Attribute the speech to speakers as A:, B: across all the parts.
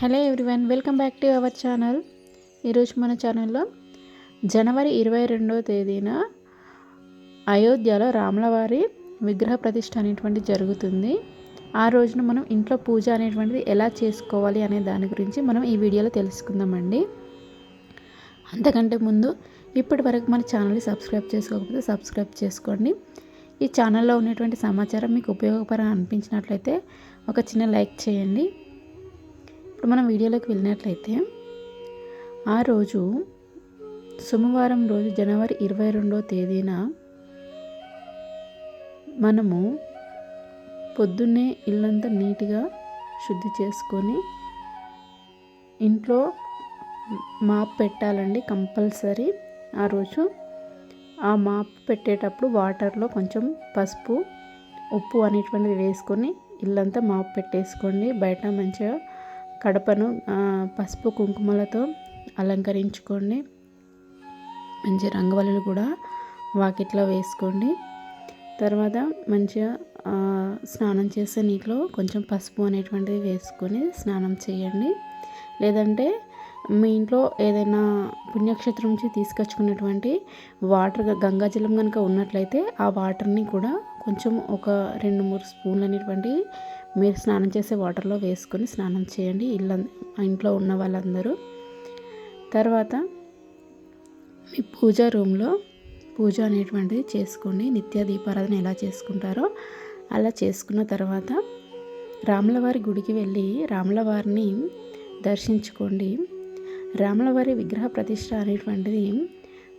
A: Hello everyone welcome back to our channel. ఈరోజు మన ఛానల్లో జనవరి ఇరవై రెండవ తేదీన అయోధ్యలో రాములవారి విగ్రహ ప్రతిష్ట అనేటువంటి జరుగుతుంది. ఆ రోజున మనం ఇంట్లో పూజ అనేటువంటిది ఎలా చేసుకోవాలి అనే దాని గురించి మనం ఈ వీడియోలో తెలుసుకుందామండి. అంతకంటే ముందు ఇప్పటి వరకు మన ఛానల్ని సబ్స్క్రైబ్ చేసుకోకపోతే సబ్స్క్రైబ్ చేసుకోండి. ఈ ఛానల్లో ఉన్నటువంటి సమాచారం మీకు ఉపయోగకరం అనిపించినట్లయితే ఒక చిన్న లైక్ చేయండి. ఇప్పుడు మనం వీడియోలోకి వెళ్ళినట్లయితే ఆ రోజు సోమవారం రోజు జనవరి ఇరవై రెండో తేదీన మనము పొద్దున్నే ఇల్లంతా నీట్గా శుద్ధి చేసుకొని ఇంట్లో మాప్ పెట్టాలండి కంపల్సరీ ఆ రోజు. ఆ మాప్ పెట్టేటప్పుడు వాటర్లో కొంచెం పసుపు ఉప్పు అనేటువంటిది వేసుకొని ఇల్లంతా మాప్ పెట్టేసుకోండి. బయట మంచిగా కడపను పసుపు కుంకుమలతో అలంకరించుకోండి. మంచి రంగవల్లులు కూడా వాకిట్లో వేసుకోండి. తర్వాత మంచిగా స్నానం చేసే నీటిలో కొంచెం పసుపు అనేటువంటిది వేసుకొని స్నానం చేయండి. లేదంటే మీ ఇంట్లో ఏదైనా పుణ్యక్షేత్రం నుంచి తీసుకొచ్చుకున్నటువంటి వాటర్ గంగాజలం కనుక ఉన్నట్లయితే ఆ వాటర్ని కూడా కొంచెం ఒక రెండు మూడు స్పూన్లు అనేటువంటి మీరు స్నానం చేసే వాటర్లో వేసుకొని స్నానం చేయండి. ఇల్లు ఇంట్లో ఉన్న వాళ్ళందరూ. తర్వాత మీ పూజా రూమ్లో పూజ అనేటువంటిది చేసుకోండి నిత్య దీపారాధన ఎలా చేసుకుంటారో అలా చేసుకున్న తర్వాత రాములవారి గుడికి వెళ్ళి రాములవారిని దర్శించుకోండి. రాములవారి విగ్రహ ప్రతిష్ట అనేటువంటిది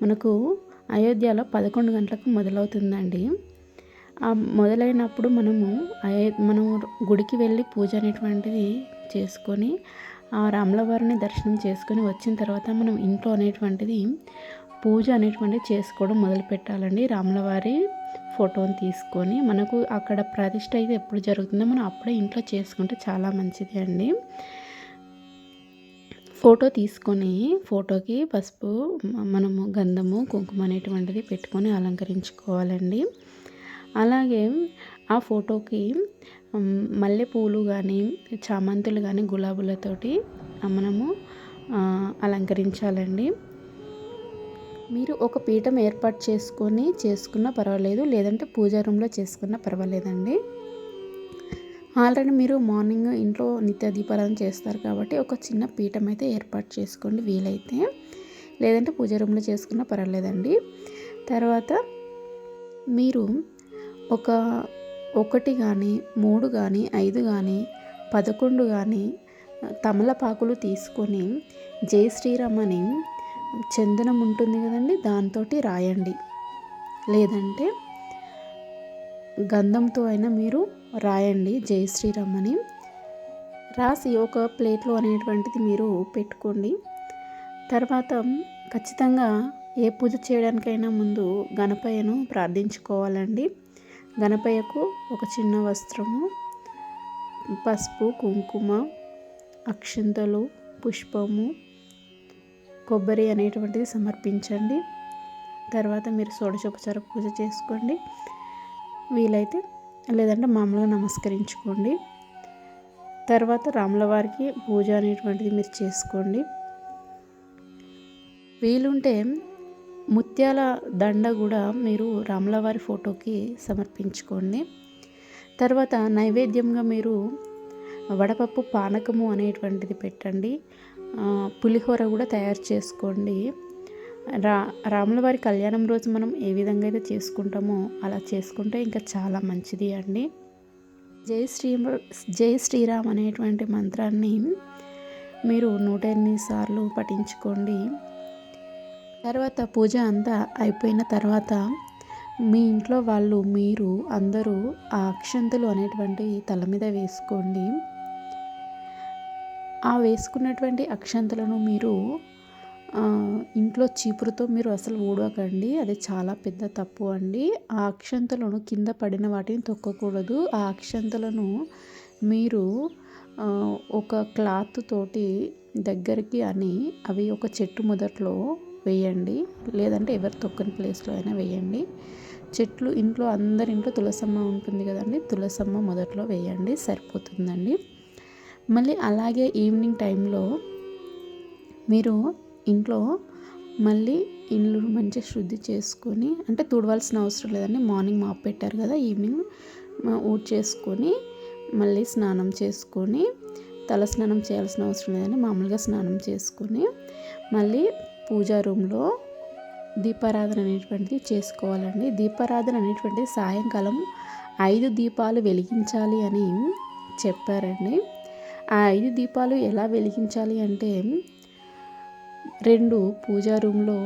A: మనకు అయోధ్యలో పదకొండు గంటలకు మొదలవుతుందండి. మొదలైనప్పుడు మనము మనం గుడికి వెళ్ళి పూజ అనేటువంటిది చేసుకొని ఆ రాములవారిని దర్శనం చేసుకొని వచ్చిన తర్వాత మనం ఇంట్లో అనేటువంటిది పూజ అనేటువంటిది చేసుకోవడం మొదలు పెట్టాలండి. రాములవారి ఫోటోని తీసుకొని మనకు అక్కడ ప్రతిష్ట అయితే ఎప్పుడు జరుగుతుందో మనం అప్పుడే ఇంట్లో చేసుకుంటే చాలా మంచిది అండి. ఫోటో తీసుకొని ఫోటోకి పసుపు మనము గంధము కుంకుమ అనేటువంటిది పెట్టుకొని అలంకరించుకోవాలండి. అలాగే ఆ ఫోటోకి మల్లెపూలు కానీ చామంతులు కానీ గులాబీలతోటి మనము అలంకరించాలండి. మీరు ఒక పీఠం ఏర్పాటు చేసుకొని చేసుకున్న పర్వాలేదు లేదంటే పూజా రూమ్లో చేసుకున్న పర్వాలేదండి. ఆల్రెడీ మీరు మార్నింగ్ ఇంట్లో నిత్య దీపారాధన చేస్తారు కాబట్టి ఒక చిన్న పీఠం అయితే ఏర్పాటు చేసుకోండి వీలైతే. లేదంటే పూజా రూమ్లో చేసుకున్న పర్వాలేదండి. తర్వాత మీరు ఒక ఒకటి కానీ మూడు కానీ ఐదు కానీ పదకొండు కానీ తమలపాకులు తీసుకొని జై శ్రీరామ్ అని చందనం ఉంటుంది కదండి దాంతో రాయండి. లేదంటే గంధంతో అయినా మీరు రాయండి జై శ్రీరామ్ అని రాసి ఒక ప్లేట్లో అనేటువంటిది మీరు పెట్టుకోండి. తర్వాత ఖచ్చితంగా ఏ పూజ చేయడానికైనా ముందు గణపయ్యను ప్రార్థించుకోవాలండి. గణపయ్యకు ఒక చిన్న వస్త్రము పసుపు కుంకుమ అక్షంతలు పుష్పము కొబ్బరి అనేటువంటిది సమర్పించండి. తర్వాత మీరు షోడశోపచార పూజ చేసుకోండి. వీలైతే లేదంటే మామూలుగా నమస్కరించుకోండి. తర్వాత రాములవారికి పూజ అనేటువంటిది మీరు చేసుకోండి. వీలుంటే ముత్యాల దండ కూడా మీరు రాములవారి ఫోటోకి సమర్పించుకోండి. తర్వాత నైవేద్యంగా మీరు వడపప్పు పానకము అనేటువంటిది పెట్టండి. పులిహోర కూడా తయారు చేసుకోండి. రా రాములవారి కళ్యాణం రోజు మనం ఏ విధంగా అయితే చేసుకుంటామో అలా చేసుకుంటే ఇంకా చాలా మంచిది అండి. జై శ్రీ జై శ్రీరామ్ అనేటువంటి మంత్రాన్ని మీరు నూట ఎనిమిది సార్లు పఠించుకోండి. తర్వాత పూజ అంతా అయిపోయిన తర్వాత మీ ఇంట్లో వాళ్ళు మీరు అందరూ ఆ అక్షంతలు అనేటువంటి తల మీద వేసుకోండి. ఆ వేసుకున్నటువంటి అక్షంతలను మీరు ఇంట్లో చీపురుతో మీరు అసలు ఊడకండి. అది చాలా పెద్ద తప్పు అండి. ఆ అక్షంతలను కింద పడిన వాటిని తొక్కకూడదు. ఆ అక్షంతలను మీరు ఒక క్లాత్ తోటి దగ్గరికి అని అవి ఒక చెట్టు మొదట్లో వేయండి. లేదంటే ఎవరు తొక్కని ప్లేస్లో అయినా వేయండి. చెట్లు ఇంట్లో అందరి ఇంట్లో తులసమ్మ ఉంటుంది కదండి. తులసమ్మ మొదట్లో వేయండి సరిపోతుందండి. మళ్ళీ అలాగే ఈవినింగ్ టైంలో మీరు ఇంట్లో మళ్ళీ ఇల్లు మంచిగా శుద్ధి చేసుకొని అంటే తుడవాల్సిన అవసరం లేదండి. మార్నింగ్ మాప్ పెట్టారు కదా ఈవినింగ్ ఊడ్ చేసుకొని మళ్ళీ స్నానం చేసుకొని తల స్నానం చేయాల్సిన అవసరం లేదని మామూలుగా స్నానం చేసుకొని మళ్ళీ పూజా రూమ్లో దీపారాధన అనేటువంటిది చేసుకోవాలండి. దీపారాధన అనేటువంటిది సాయంకాలం ఐదు దీపాలు వెలిగించాలి అని చెప్పారండి. ఆ ఐదు దీపాలు ఎలా వెలిగించాలి అంటే రెండు పూజా రూమ్లో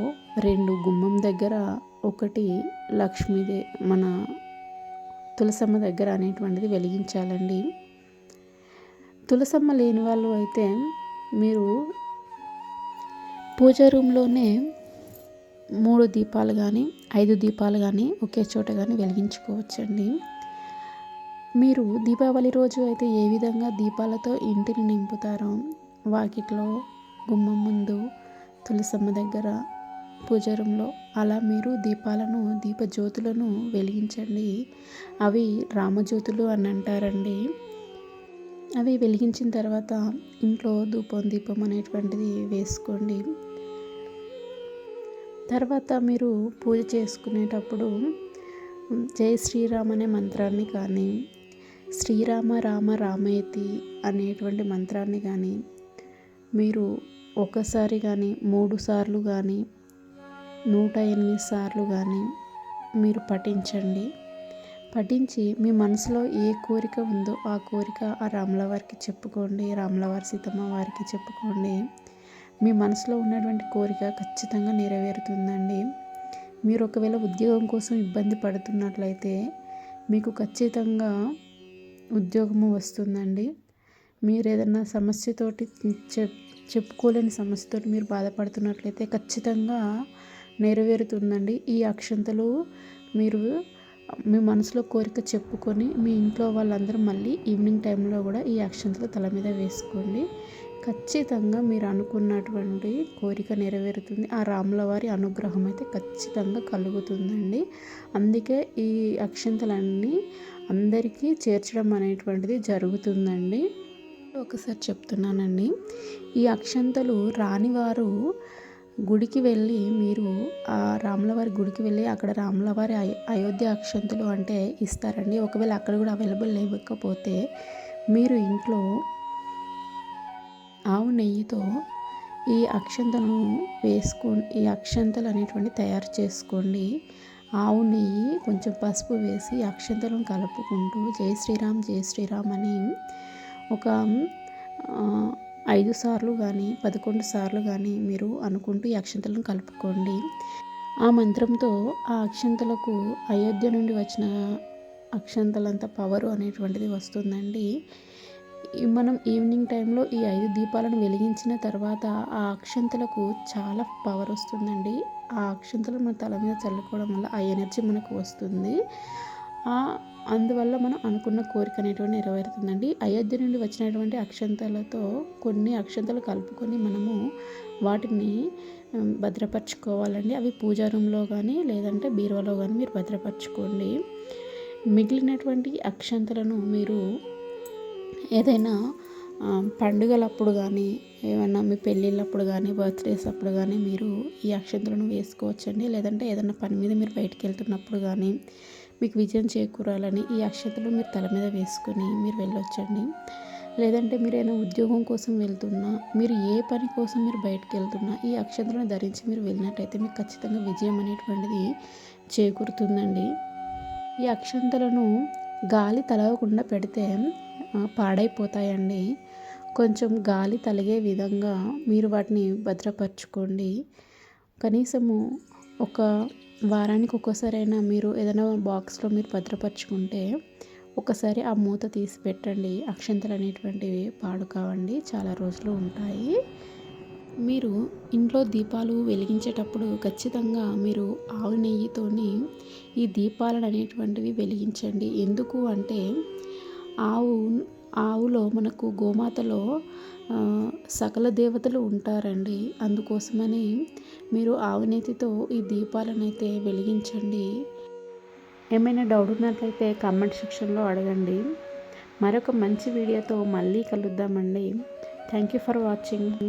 A: రెండు గుమ్మం దగ్గర ఒకటి లక్ష్మీదే మన తులసమ్మ దగ్గర అనేటువంటిది వెలిగించాలండి. తులసమ్మ లేని వాళ్ళు అయితే మీరు పూజ రూమ్లోనే మూడు దీపాలు కానీ ఐదు దీపాలు కానీ ఒకే చోట కానీ వెలిగించుకోవచ్చండి. మీరు దీపావళి రోజు అయితే ఏ విధంగా దీపాలతో ఇంటిని నింపుతారో వాకిట్లో గుమ్మం ముందు తులసమ్మ దగ్గర పూజ రూమ్లో అలా మీరు దీపాలను దీపజ్యోతులను వెలిగించండి. అవి రామజ్యోతులు అని అంటారండి. అవి వెలిగించిన తర్వాత ఇంట్లో ధూపం దీపం అనేటువంటిది వేసుకోండి. తర్వాత మీరు పూజ చేసుకునేటప్పుడు జై శ్రీరామ్ అనే మంత్రాన్ని కానీ శ్రీరామ రామ రామేతి అనేటువంటి మంత్రాన్ని కానీ మీరు ఒకసారి కానీ మూడు సార్లు కానీ నూట ఎనిమిది సార్లు కానీ మీరు పఠించండి. పఠించి మీ మనసులో ఏ కోరిక ఉందో ఆ కోరిక ఆ రాముల వారికి చెప్పుకోండి రాముల వారి సీతమ్మ వారికి చెప్పుకోండి. మీ మనసులో ఉన్నటువంటి కోరిక ఖచ్చితంగా నెరవేరుతుందండి. మీరు ఒకవేళ ఉద్యోగం కోసం ఇబ్బంది పడుతున్నట్లయితే మీకు ఖచ్చితంగా ఉద్యోగము వస్తుందండి. మీరు ఏదన్నా సమస్యతోటి చెప్ చెప్పుకోలేని సమస్యతో మీరు బాధపడుతున్నట్లయితే ఖచ్చితంగా నెరవేరుతుందండి. ఈ అక్షంతలు మీరు మీ మనసులో కోరిక చెప్పుకొని మీ ఇంట్లో వాళ్ళందరూ మళ్ళీ ఈవినింగ్ టైంలో కూడా ఈ అక్షంతలు తల మీద వేసుకోండి. ఖచ్చితంగా మీరు అనుకున్నటువంటి కోరిక నెరవేరుతుంది. ఆ రాముల వారి అనుగ్రహం అయితే ఖచ్చితంగా కలుగుతుందండి. అందుకే ఈ అక్షంతలన్నీ అందరికీ చేర్చడం అనేటువంటిది జరుగుతుందండి. ఒకసారి చెప్తున్నానండి. ఈ అక్షంతలు రానివారు గుడికి వెళ్ళి మీరు ఆ రాములవారి గుడికి వెళ్ళి అక్కడ రాములవారి అయోధ్య అక్షంతులు అంటే ఇస్తారండి. ఒకవేళ అక్కడ కూడా అవైలబుల్ లేకపోతే మీరు ఇంట్లో ఆవు నెయ్యితో ఈ అక్షంతను వేసుకొని ఈ అక్షంతలు అనేటువంటి తయారు చేసుకోండి. ఆవు నెయ్యి కొంచెం పసుపు వేసి అక్షంతలను కలుపుకుంటూ జై శ్రీరామ్ జై శ్రీరామ్ అని ఒక ఐదు సార్లు కానీ పదకొండు సార్లు కానీ మీరు అనుకుంటూ ఈ అక్షంతలను కలుపుకోండి. ఆ మంత్రంతో ఆ అక్షంతలకు అయోధ్య నుండి వచ్చిన అక్షంతలంత పవరు అనేటువంటిది వస్తుందండి. మనం ఈవినింగ్ టైంలో ఈ ఐదు దీపాలను వెలిగించిన తర్వాత ఆ అక్షంతలకు చాలా పవర్ వస్తుందండి. ఆ అక్షంతలు మన తల మీద చల్లుకోవడం వల్ల ఆ ఎనర్జీ మనకు వస్తుంది. ఆ అందువల్ల మనం అనుకున్న కోరిక అనేటువంటి నెరవేరుతుందండి. అయోధ్య నుండి వచ్చినటువంటి అక్షంతలతో కొన్ని అక్షంతలు కలుపుకొని మనము వాటిని భద్రపరచుకోవాలండి. అవి పూజా రూమ్లో కానీ లేదంటే బీరువాలో కానీ మీరు భద్రపరచుకోండి. మిగిలినటువంటి అక్షంతలను మీరు ఏదైనా పండుగలప్పుడు కానీ ఏమైనా మీ పెళ్ళిళ్ళప్పుడు కానీ బర్త్డేస్ అప్పుడు కానీ మీరు ఈ అక్షంతలను వేసుకోవచ్చండి? లేదంటే ఏదైనా పని మీద మీరు బయటికి వెళ్తున్నప్పుడు కానీ మీకు విజయం చేకూరాలని ఈ అక్షతలు మీరు తల మీద వేసుకొని మీరు వెళ్ళొచ్చండి. లేదంటే మీరు ఏదైనా ఉద్యోగం కోసం వెళ్తున్నా మీరు ఏ పని కోసం మీరు బయటకు వెళ్తున్నా ఈ అక్షతలను ధరించి మీరు వెళ్ళినట్టయితే మీకు ఖచ్చితంగా విజయం అనేటువంటిది చేకూరుతుందండి. ఈ అక్షంతలను గాలి తలవకుండా పెడితే పాడైపోతాయండి. కొంచెం గాలి తలిగే విధంగా మీరు వాటిని భద్రపరచుకోండి. కనీసము ఒక వారానికి ఒక్కోసారైనా మీరు ఏదైనా బాక్స్లో మీరు భద్రపరచుకుంటే ఒకసారి ఆ మూత తీసి పెట్టండి. అక్షంతలు అనేటువంటివి పాడు కావండి. చాలా రోజులు ఉంటాయి. మీరు ఇంట్లో దీపాలు వెలిగించేటప్పుడు ఖచ్చితంగా మీరు ఆవు నెయ్యితోని ఈ దీపాలను అనేటువంటివి వెలిగించండి. ఎందుకు అంటే ఆవు ఆవులో మనకు గోమాతలో సకల దేవతలు ఉంటారండి. అందుకోసమని మీరు ఆవునేతితో ఈ దీపాలను అయితే వెలిగించండి. ఏమైనా డౌట్ ఉన్నట్లయితే కామెంట్ సెక్షన్లో అడగండి. మరొక మంచి వీడియోతో మళ్ళీ కలుద్దామండి. Thank you for watching.